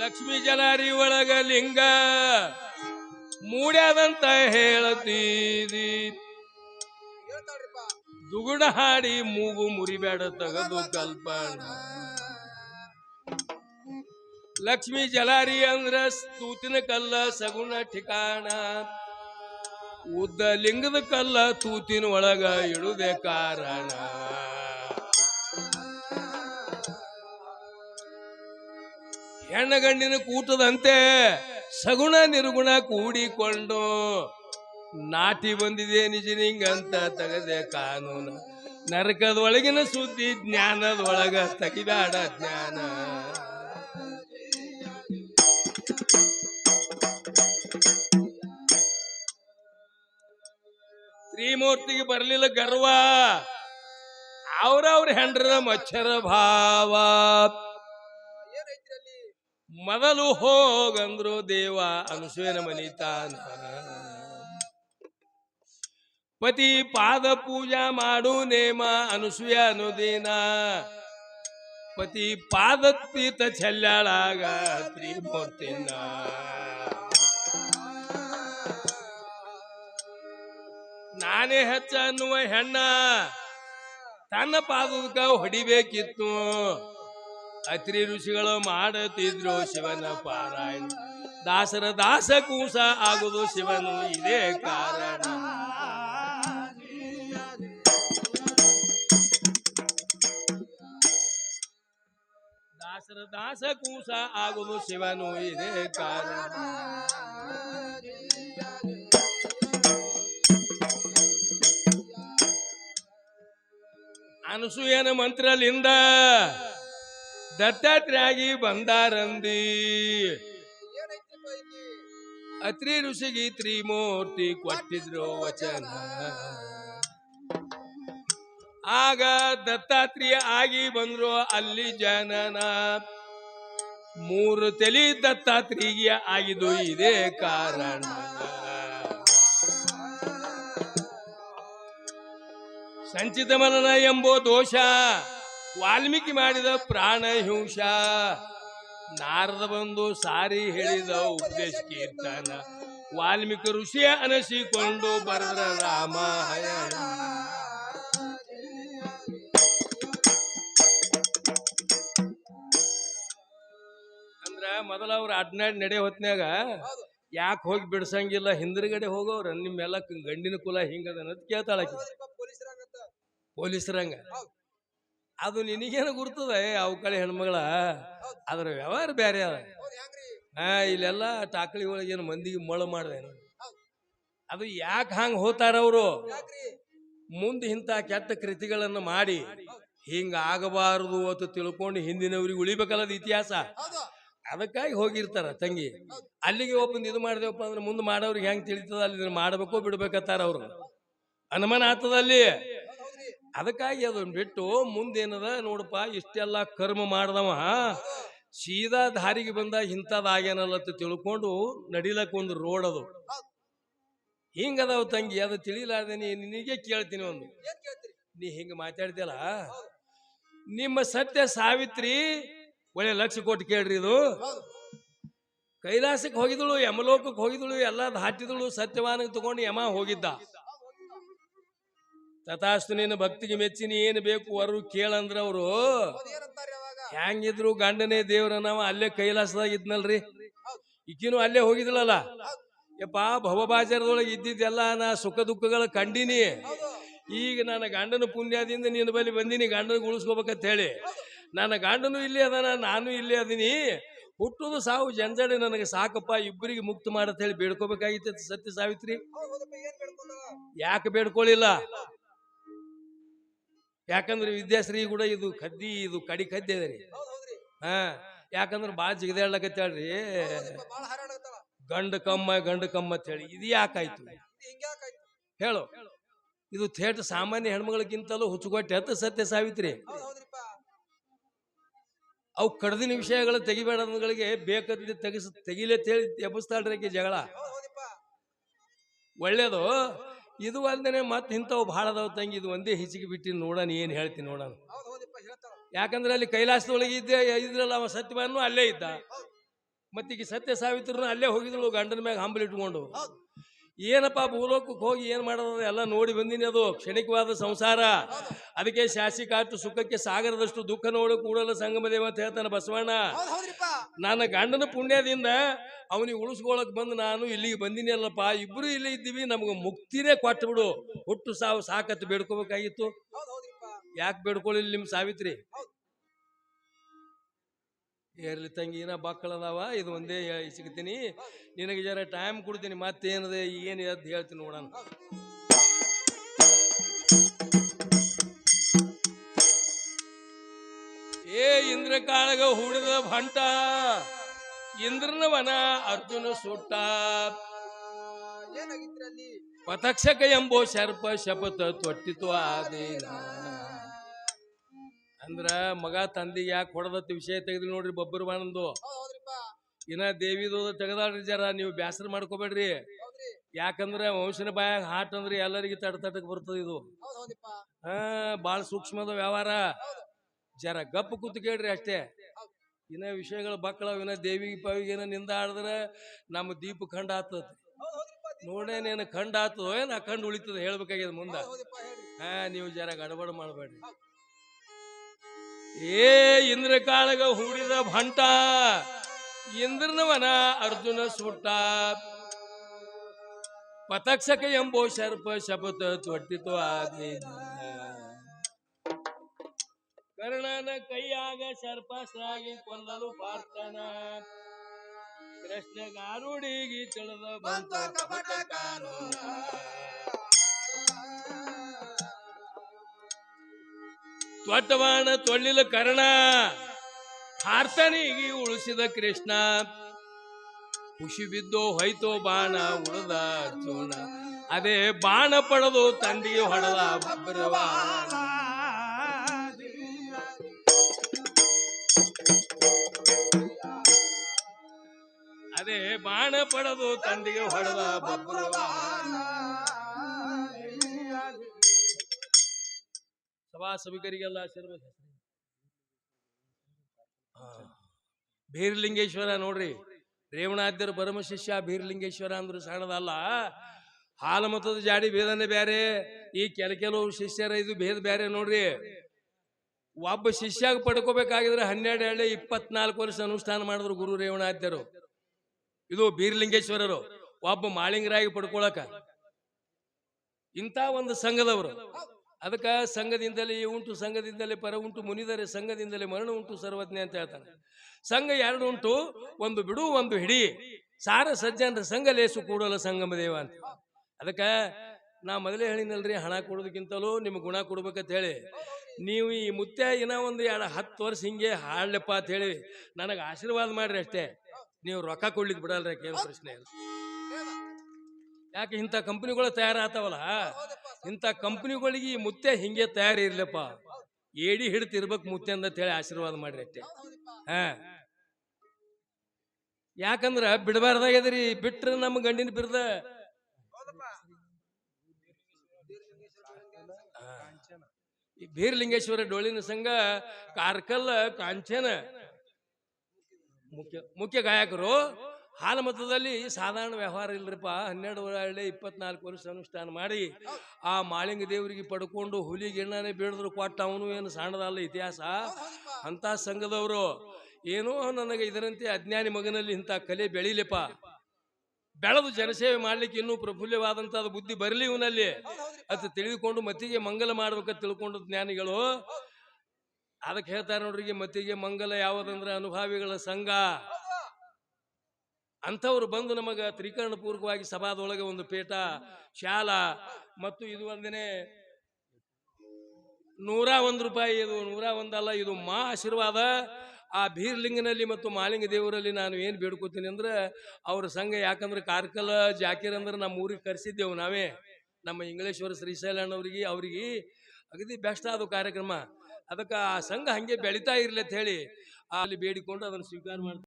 ಲಕ್ಷ್ಮೀ ಜಲಾರಿ ಒಳಗ ಲಿಂಗ ಮೂಡ್ಯಾದಂತ ಹೇಳತೀರಿ. ದುಗುಣ ಹಾಡಿ ಮೂಗು ಮುರಿಬೇಡ ತಗದು ಕಲ್ಪಣ. ಲಕ್ಷ್ಮಿ ಜಲಾರಿ ಅಂದ್ರ ತೂತಿನ ಕಲ್ಲ ಸಗುಣ ಠಿಕಾಣ. ಉದ್ದ ಲಿಂಗದ ಕಲ್ಲ ತೂತಿನ ಒಳಗ ಇಡುವುದೇ ಕಾರಣ. ಹೆಣ್ಣ ಗಂಡಿನ ಕೂಟದಂತೆ ಸಗುಣ ನಿರ್ಗುಣ ಕೂಡಿಕೊಂಡು ನಾಟಿ ಬಂದಿದೆ ನಿಜ ನಿಂಗಂತ ತಗದೆ ಕಾನೂನು. ನರಕದೊಳಗಿನ ಸುದ್ದಿ ಜ್ಞಾನದೊಳಗ ತಗಿದಾಡ ಜ್ಞಾನ. ತ್ರಿಮೂರ್ತಿಗೆ ಬರಲಿಲ್ಲ ಗರ್ವ. ಅವ್ರವ್ರ ಹೆಂಡ್ರ ಮಚ್ಚರ ಭಾವ. ಮೊದಲು ಹೋಗಂದ್ರು ದೇವ ಅನುಸೂಯನ ಮನಿತಾನ ಪತಿ ಪಾದ ಪೂಜಾ ಮಾಡು ನೇಮ ಅನುಸೂಯ ಅನುದಿನ. ಪತಿ ಪಾದ ತೀತ ಚೆಲ್ಲಾಳಾಗ ತ್ರಿಮೂರ್ತಿನ. ನಾನೇ ಹೆಚ್ಚ ಅನ್ನುವ ಹೆಣ್ಣ ತನ್ನ ಪಾದಕ ಹೊಡಿಬೇಕಿತ್ತು. ಅತ್ರಿ ಋಷಿಗಳು ಮಾಡುತ್ತಿದ್ರು ಶಿವನ ಪಾರಾಯಣ. ದಾಸರ ದಾಸ ಕೂಸ ಆಗುವುದು ಶಿವನು ಇದೇ ಕಾರಣ. ದಾಸರ ದಾಸ ಕೂಸ ಆಗುವುದು ಶಿವನು ಇದೇ ಕಾರಣ. ಅನಸೂಯನ ಮಂತ್ರಲಿಂದ ದತ್ತಾತ್ರೇಯಾಗಿ ಬಂದಾರಂದಿ. ಅತ್ರಿ ಋಷಿಗಿ ತ್ರಿಮೂರ್ತಿ ಕೊಟ್ಟಿದ್ರು ವಚನ. ಆಗ ದತ್ತಾತ್ರಿಯ ಆಗಿ ಬಂದ್ರು ಅಲ್ಲಿ ಜನನ. ಮೂರು ತಲಿ ದತ್ತಾತ್ರಿಯ ಆಗಿದ್ದು ಇದೇ ಕಾರಣ. ಸಂಚಿತ ಮನನ ಎಂಬೋ ದೋಷ ವಾಲ್ಮೀಕಿ ಮಾಡಿದ ಪ್ರಾಣ ಹಿಂಸ ನಾರದ ಬಂದು ಸಾರಿ ಹೇಳಿದ ಉಪದೇಶ ಕೀರ್ತನ. ವಾಲ್ಮೀಕಿ ಋಷಿಯ ಅನಸಿಕೊಂಡು ಬರೆದ ರಾಮಾಯಣ. ಅಂದ್ರ ಮೊದಲ ಅವ್ರ ಅಡ್ನಾಡ್ ನಡೆ ಹೊತ್ನ್ಯಾಗ ಯಾಕೆ ಹೋಗಿ ಬಿಡ್ಸಂಗಿಲ್ಲ ಹಿಂದ್ರಗಡೆ ಹೋಗೋರು ನಿಮ್ಮೆಲ್ಲ ಗಂಡಿನ ಕುಲ ಹಿಂಗದ ಅನ್ನೋದು ಕೇಳ್ತಾಳ ಆಕಿ. ಹೌದ್ರಿಪ್ಪ ಪೊಲೀಸರಾಗತ್ತ ಪೊಲೀಸರಂಗ. ಅದು ನಿನಗೇನು ಗುರ್ತದ? ಅವು ಕಡೆ ಹೆಣ್ಮಗಳ. ಅದ್ರ ವ್ಯವಹಾರ ಬೇರೆ ಅದ. ಹಾ ಇಲ್ಲೆಲ್ಲ ಟಾಕಳಿ ಒಳಗೆ ಏನು ಮಂದಿಗೆ ಮೊಳ ಮಾಡ್ದೇನು ಅದು ಯಾಕೆ ಹಂಗೆ ಹೋತಾರ ಅವರು? ಮುಂದೆ ಇಂಥ ಕೆಟ್ಟ ಕೃತಿಗಳನ್ನು ಮಾಡಿ ಹಿಂಗ ಆಗಬಾರದು ಅಂತ ತಿಳ್ಕೊಂಡು ಹಿಂದಿನವ್ರಿಗೆ ಉಳಿಬೇಕಲ್ಲದ ಇತಿಹಾಸ? ಅದಕ್ಕಾಗಿ ಹೋಗಿರ್ತಾರ ತಂಗಿ. ಅಲ್ಲಿಗೆ ಒಬ್ಬಂದು ಇದು ಮಾಡಿದೆವಪ್ಪ ಅಂದ್ರೆ ಮುಂದೆ ಮಾಡೋರಿಗೆ ಹೆಂಗ್ ತಿಳಿತದ? ಅಲ್ಲಿ ಮಾಡಬೇಕೋ ಬಿಡ್ಬೇಕತ್ತಾರ ಅವರು. ಅನುಮಾನ ಆಗ್ತದ ಅಲ್ಲಿ? ಅದಕ್ಕಾಗಿ ಅದನ್ನ ಬಿಟ್ಟು ಮುಂದೇನದ ನೋಡಪ್ಪ ಇಷ್ಟೆಲ್ಲ ಕರ್ಮ ಮಾಡ್ದವ ಸೀದಾ ದಾರಿಗೆ ಬಂದ ಇಂಥದ್ದಾಗ್ಯಾನಲ್ಲ ಅಂತ ತಿಳ್ಕೊಂಡು ನಡಿಲಕ್ಕ ಒಂದು ರೋಡ್ ಅದು. ಹಿಂಗದವ್ ತಂಗಿ ಅದು ತಿಳಿಲಾರ್ದೆ ನೀ ನಿನಗೆ ಕೇಳ್ತೀನಿ ಒಂದು. ನೀ ಹಿಂಗ ಮಾತಾಡ್ತಿಯಲ್ಲ? ನಿಮ್ಮ ಸತ್ಯ ಸಾವಿತ್ರಿ ಒಳ್ಳೆ ಲಕ್ಷ ಕೊಟ್ಟು ಕೇಳ್ರಿ ಇದು. ಕೈಲಾಸಕ್ಕೆ ಹೋಗಿದಳು ಯಮಲೋಕಕ್ಕೆ ಹೋಗಿದಳು ಎಲ್ಲ ದಾಟಿದಳು ಸತ್ಯವಾನ ತಗೊಂಡು ಯಮ ಹೋಗಿದ್ದ. ತಥಾಸ್ತು ನೀನು ಭಕ್ತಿಗೆ ಮೆಚ್ಚಿ ಏನು ಬೇಕು ಅವರು ಕೇಳಂದ್ರ ಅವರು. ಹೆಂಗಿದ್ರು ಗಂಡನೇ ದೇವ್ರ ನಾವು ಅಲ್ಲೇ ಕೈಲಾಸದಾಗ ಇದ್ನಲ್ರಿ ಈಕಿನೂ ಅಲ್ಲೇ ಹೋಗಿದ್ಲಲ್ಲ. ಯಪ್ಪ ಭವಭಾಚಾರದೊಳಗೆ ಇದ್ದಿದ್ದೆಲ್ಲ ನಾ ಸುಖ ದುಃಖಗಳ ಕಂಡಿನಿ. ಈಗ ನನ್ನ ಗಂಡನ ಪುಣ್ಯದಿಂದ ನಿನ್ನ ಬಳಿ ಬಂದಿನಿ ಗಂಡನ ಉಳಿಸ್ಕೋಬೇಕಂತ ಹೇಳಿ. ನನ್ನ ಗಂಡನು ಇಲ್ಲೇ ಅದಾನ, ನಾನು ಇಲ್ಲೇ ಅದೀನಿ. ಹುಟ್ಟುದು ಸಾವು ಜಂಜಾಡಿ ನನಗೆ ಸಾಕಪ್ಪ, ಇಬ್ಬರಿಗೆ ಮುಕ್ತ ಹೇಳಿ ಬೇಡ್ಕೋಬೇಕಾಗಿತ್ತು ಸತ್ಯ ಸಾವಿತ್ರಿ. ಯಾಕೆ ಬೇಡ್ಕೊಳ್ಳಿಲ್ಲ ಯಾಕಂದ್ರೆ ವಿದ್ಯಾಶ್ರೀ ಕೂಡ ಇದು ಕದ್ದಿ ಇದು ಕಡಿ ಕದ್ದಿ ಅದ ರೀ. ಹಾ, ಯಾಕಂದ್ರೆ ಭಾಳ ಜಿಗದಾಡ್ಲಕತ್ತಾಳ್ರಿ ಗಂಡ ಕಮ್ಮ ಗಂಡ ಕಮ್ಮ ಅಂತ ಹೇಳಿ. ಇದು ಯಾಕಾಯ್ತು? ಹೇಳು. ಇದು ಥೇಟ್ ಸಾಮಾನ್ಯ ಹೆಣ್ಮಗಳಿಗಿಂತಲೂ ಹುಚ್ಚುಗೊಟ್ಟೆ ಅಂತ ಸತ್ಯ ಸಾವಿತ್ರಿ. ಅವು ಕಡ್ದಿನ ವಿಷಯಗಳು ತೆಗಿಬೇಡಗಳಿಗೆ ಬೇಕಂತ ತೆಗಿಸ್, ತೆಗಿಲೆ ತೇಳಿ ಎಬ್ಬಿಸ್ತಾಳ್ರಿ ಜಗಳ. ಒಳ್ಳೇದು. ಇದು ಅಲ್ದೇನೆ ಮತ್ತೆ ಇಂಥವು ಭಾಳ ಅದಾವ ತಂಗಿ ಇದು ಒಂದೇ ಹಿಚಿಗೆ ಬಿಟ್ಟು ನೋಡೋಣ ಏನು ಹೇಳ್ತೀನಿ ನೋಡೋಣ ಯಾಕಂದ್ರೆ ಅಲ್ಲಿ ಕೈಲಾಸದೊಳಗೆ ಇದ್ದೆ ಇದ್ರಲ್ಲ ಅವ ಸತ್ಯವನ್ನು ಅಲ್ಲೇ ಇದ್ದ. ಮತ್ತೀಗ ಸತ್ಯ ಸಾವಿತ್ರನು ಅಲ್ಲೇ ಹೋಗಿದ್ಳು ಗಂಡನ ಮ್ಯಾಗ ಹಂಬಲ್ ಇಟ್ಕೊಂಡು. ಹೌದು. ಏನಪ್ಪ ಭೂಲೋಕಕ್ಕೆ ಹೋಗಿ ಏನ್ ಮಾಡೋದು ಎಲ್ಲ ನೋಡಿ ಬಂದಿನಿ ಅದು ಕ್ಷಣಿಕವಾದ ಸಂಸಾರ. ಅದಕ್ಕೆ ಶಾಸಿಕಾಟ್ಟು ಸುಖಕ್ಕೆ ಸಾಗರದಷ್ಟು ದುಃಖ ನೋಡು ಕೂಡಲ ಸಂಗಮದೇವ ಅಂತ ಹೇಳ್ತಾನೆ ಬಸವಣ್ಣ. ನನ್ನ ಗಂಡನ ಪುಣ್ಯದಿಂದ ಅವನಿಗೆ ಉಳಿಸ್ಕೊಳಕ್ ಬಂದು ನಾನು ಇಲ್ಲಿಗೆ ಬಂದಿನಿ ಅಲ್ಲಪ್ಪ. ಇಬ್ರು ಇಲ್ಲಿ ಇದ್ದೀವಿ, ನಮ್ಗೆ ಮುಕ್ತಿನೇ ಕೊಟ್ಟು ಬಿಡು. ಹುಟ್ಟು ಸಾವು ಸಾಕತ್ತು ಬೇಡ್ಕೋಬೇಕಾಗಿತ್ತು. ಯಾಕೆ ಬೇಡ್ಕೊಳ್ಳಿಲ್ಲ ನಿಮ್ ಸಾವಿತ್ರಿ. ಏರ್ಲಿ ತಂಗಿ ಏನ ಬಕ್ಕಳದಾವ ಇದು ಒಂದೇ ಸಿಗ್ತೀನಿ. ನಿನಗೆ ಜರ ಟೈಮ್ ಕೊಡ್ತೀನಿ, ಮತ್ತೇನದೆ ಏನು ಅಂತ ಹೇಳ್ತೀನಿ ನೋಡೋಣ. ಕಾಳಗ ಹುಡಿದ ಭಂಟ ಇಂದ್ರನ ವನ ಅರ್ಜುನ ಸುಟ್ಟ. ಪತಕ್ಷಕ ಎಂಬೋ ಶರ್ಪ ಶಪಥ ತೊಟ್ಟಿತು ಆದೇನ ಅಂದ್ರ ಮಗ ತಂದಿ ಯಾಕೆ ಹೊಡೆದತ್ತ ವಿಷಯ ತೆಗೆದ್ರಿ ನೋಡ್ರಿ ಬಬ್ಬರು ಬಾನಂದು ಇನ್ನ ದೇವಿದು ತೆಗದಾಡ್ರಿ ಜರ ನೀವು ಬ್ಯಾಸರ ಮಾಡ್ಕೋಬೇಡ್ರಿ. ಯಾಕಂದ್ರ ವಂಶನ ಬಾಯಾಗ ಹಾಟ್ ಅಂದ್ರೆ ಎಲ್ಲರಿಗೂ ತಡ ತಟಕ್ ಬರ್ತದ ಇದು. ಹಾ ಬಾಳ ಸೂಕ್ಷ್ಮದ ವ್ಯವಹಾರ. ಜರ ಗಪ್ಪ ಕೂತು ಕೇಳ್ರಿ ಅಷ್ಟೇ. ಇನ್ನ ವಿಷಯಗಳು ಬಕ್ಕಳವ, ಇನ್ನ ದೇವಿ ಪವಿಗೆ ಏನೋ ನಿಂದ ಆಡಿದ್ರೆ ನಮ್ಮ ದೀಪ ಖಂಡ ಆತದ. ನೋಡೇನೇನು ಖಂಡ ಆತದೋ ಏನ್ ಆ ಖಂಡ ಉಳಿತದ ಹೇಳ್ಬೇಕಾಗ್ಯದ ಮುಂದ. ಹಾ, ನೀವು ಜರ ಗಡಬಡ ಮಾಡಬೇಡ್ರಿ. ಏ, ಇಂದ್ರ ಕಾಳಗ ಹೂಡಿದ ಭಂಟ, ಇಂದ್ರನವನ ಅರ್ಜುನ ಸುಟ್ಟ. ಪತಕ್ಷಕ ಎಂಬೋ ಶರ್ಪ ಶಪಥ ತೊಟ್ಟಿತು ಆದಿನ ಕರ್ಣನ ಕೈಯಾಗ ಸರ್ಪಸ್ರಾಗಿ ಕೊಲ್ಲಲು ಪಾರ್ಥನ. ಕೃಷ್ಣ ಗಾರುಡಿಗಿ ತಿಳಿದ ಬಂತ ಕಪಟ ಕಾನೂನ ತ್ವಟವಾಣ ತೊಳ್ಳಿಲ ಕರ್ಣ. ಹಾರ್ತನಿಗಿ ಉಳಿಸಿದ ಕೃಷ್ಣ. ಖುಷಿ ಬಿದ್ದೋ ಹೋಯ್ತೋ ಬಾಣ ಉಳದ ಅರ್ಜುನ ಅದೇ ಬಾಣ ಪಡೆದು ತಂದಿಗೆ ಹೊಡೆದ ಬಬ್ರವಾಣ ಅದೇ ಬಾಣ ಪಡೆದು ತಂದಿಗೆ ಹೊಡೆದ ಸಭಾ ಸಭಿಕರಿಗೆಲ್ಲ ಸೇರ್ಬೇಕು ಬೀರ್ಲಿಂಗೇಶ್ವರ ನೋಡ್ರಿ, ರೇವಣಾದ್ಯರು ಪರಮ ಶಿಷ್ಯ ಬೀರ್ಲಿಂಗೇಶ್ವರ ಅಂದ್ರೆ ಸಣ್ಣದಲ್ಲ. ಹಾಲು ಮತದ ಜಾಡಿ ಭೇದನೆ ಬೇರೆ ಈ ಕೆಲ ಕೆಲವು ಶಿಷ್ಯರ ಇದು ಭೇದ ಬೇರೆ ನೋಡ್ರಿ. ಒಬ್ಬ ಶಿಷ್ಯಾಗ ಪಡ್ಕೋಬೇಕಾಗಿದ್ರೆ ಹನ್ನೆರಡು ಎಳ್ಳೆ ಇಪ್ಪತ್ನಾಲ್ಕು ವರ್ಷ ಅನುಷ್ಠಾನ ಮಾಡಿದ್ರು ಗುರು ರೇವಣಾದ್ಯರು. ಇದು ಬೀರ್ಲಿಂಗೇಶ್ವರರು, ಒಬ್ಬ ಮಾಳಿಂಗರಾಗಿ ಪಡ್ಕೊಳಕ. ಇಂಥ ಒಂದು ಸಂಘದವರು. ಅದಕ್ಕೆ ಸಂಘದಿಂದಲೇ ಉಂಟು, ಸಂಘದಿಂದಲೇ ಪರ ಉಂಟು, ಮುನಿದರೆ ಸಂಘದಿಂದಲೇ ಮರಣ ಉಂಟು ಸರ್ವಜ್ಞ ಅಂತ ಹೇಳ್ತಾನೆ. ಸಂಘ ಎರಡು ಉಂಟು, ಒಂದು ಬಿಡು, ಒಂದು ಹಿಡಿ. ಸಾರ ಸಜ್ಜನರ ಸಂಘ ಲೇಸು ಕೂಡಲ ಸಂಗಮ ದೇವ ಅಂತ. ಅದಕ್ಕೆ ನಾ ಮೊದಲೇ ಹೇಳಿನಲ್ರಿ, ಹಣ ಕೊಡೋದಕ್ಕಿಂತಲೂ ನಿಮ್ಗೆ ಗುಣ ಕೊಡ್ಬೇಕಂತ ಹೇಳಿ. ನೀವು ಈ ಮುತ್ಯ ಇನ್ನೂ ಒಂದು ಎರಡು ಹತ್ತು ವರ್ಷ ಹಿಂಗೆ ಹಾಡ್ಲಪ್ಪ ಅಂತ ಹೇಳಿ ನನಗೆ ಆಶೀರ್ವಾದ ಮಾಡ್ರಿ ಅಷ್ಟೇ. ನೀವು ರೊಕ್ಕ ಕೊಡ್ಲಿಕ್ಕೆ ಬಿಡಲ್ರಿ ಏನು ಪ್ರಶ್ನೆ ಇಲ್ಲ ಯಾಕೆ ಇಂಥ ಕಂಪ್ನಿಗಳು ತಯಾರಾತವಲ್ಲ? ಇಂಥ ಕಂಪ್ನಿಗಳಿಗೆ ಈ ಮುತ್ತೆ ಹಿಂಗೆ ತಯಾರಿ ಇರ್ಲಪ್ಪ ಏಡಿ ಹಿಡ್ತಿರ್ಬೇಕು ಮುತ್ತೆ ಅಂತ ಹೇಳಿ ಆಶೀರ್ವಾದ ಮಾಡ್ರಿ ಅಷ್ಟೇ. ಹಾ. ಯಾಕಂದ್ರ ಬಿಡಬಾರ್ದಾಗ್ಯದ್ರಿ ಬಿಟ್ರೆ ನಮ್ಮ ಗಂಡಿನ ಬಿರ್ದ. ಬೀರ್ಲಿಂಗೇಶ್ವರ ಡೋಳಿನ ಸಂಘ ಕಾರ್ಕಲ್ ಕಾಂಚನ ಮುಖ್ಯ ಮುಖ್ಯ ಗಾಯಕರು. ಹಾಲ ಮತದಲ್ಲಿ ಸಾಧಾರಣ ವ್ಯವಹಾರ ಇಲ್ರಿಪ್ಪ. ಹನ್ನೆರಡು ಒಳ್ಳೆ ಇಪ್ಪತ್ನಾಲ್ಕು ವರ್ಷ ಅನುಷ್ಠಾನ ಮಾಡಿ, ಆ ಮಾಳಿಂಗ ದೇವರಿಗೆ ಪಡ್ಕೊಂಡು ಹುಲಿ ಎಣ್ಣೆ ಬೀಳಿದ್ರು ಕೊಟ್ಟ ಅವನು ಏನು ಸಣ್ಣದಲ್ಲ ಇತಿಹಾಸ? ಅಂತ ಸಂಘದವರು, ಏನೋ ನನಗೆ ಇದರಂತೆ ಅಜ್ಞಾನಿ ಮಗನಲ್ಲಿ ಇಂಥ ಕಲೆ ಬೆಳಿಲಿಪ್ಪ. ಬೆಳೆದು ಜನಸೇವೆ ಮಾಡ್ಲಿಕ್ಕೆ ಇನ್ನೂ ಪ್ರಫುಲ್ಯವಾದಂತಹ ಬುದ್ಧಿ ಬರಲಿ ಇವನಲ್ಲಿ. ಅದು ತಿಳಿದುಕೊಂಡು ಮತ್ತಿಗೆ ಮಂಗಲ ಮಾಡ್ಬೇಕಂತ ತಿಳ್ಕೊಂಡು ಜ್ಞಾನಿಗಳು. ಅದಕ್ಕೆ ಹೇಳ್ತಾರೆ ನೋಡ್ರಿಗೆ ಮತ್ತಿಗೆ ಮಂಗಲ ಯಾವುದಂದ್ರೆ ಅನುಭಾವಿಗಳ ಸಂಘ. ಅಂಥವ್ರು ಬಂದು ನಮಗೆ ತ್ರಿಕರಣ ಪೂರ್ವಕವಾಗಿ ಸಭಾದೊಳಗೆ ಒಂದು ಪೀಠ, ಶಾಲ, ಮತ್ತು ಇದು ಒಂದನೇ ನೂರ ಒಂದು ರೂಪಾಯಿ ಇದು, ನೂರ ಒಂದಲ್ಲ ಇದು ಮಾ ಆಶೀರ್ವಾದ. ಆ ಬೀರ್ಲಿಂಗನಲ್ಲಿ ಮತ್ತು ಮಾಲಿಂಗ ದೇವರಲ್ಲಿ ನಾನು ಏನು ಬೇಡ್ಕೋತೀನಿ ಅಂದ್ರೆ, ಅವ್ರ ಸಂಘ ಯಾಕಂದ್ರೆ ಕಾರ್ಕಲ ಜಾಕೀರ್ ಅಂದ್ರೆ ನಮ್ಮ ಊರಿಗೆ ಕರೆಸಿದ್ದೆವು ನಾವೇ. ನಮ್ಮ ಇಂಗ್ಲೇಶ್ವರ ಶ್ರೀಶೈಲಣ್ಣವ್ರಿಗೆ, ಅವ್ರಿಗೆ ಅಗದಿ ಬೆಸ್ಟ್ ಆದ ಕಾರ್ಯಕ್ರಮ. ಅದಕ್ಕೆ ಆ ಸಂಘ ಹಂಗೆ ಬೆಳಿತಾ ಇರ್ಲಿ ಅಂತ ಹೇಳಿ ಅಲ್ಲಿ ಬೇಡಿಕೊಂಡು ಅದನ್ನು ಸ್ವೀಕಾರ ಮಾಡ್ತಾರೆ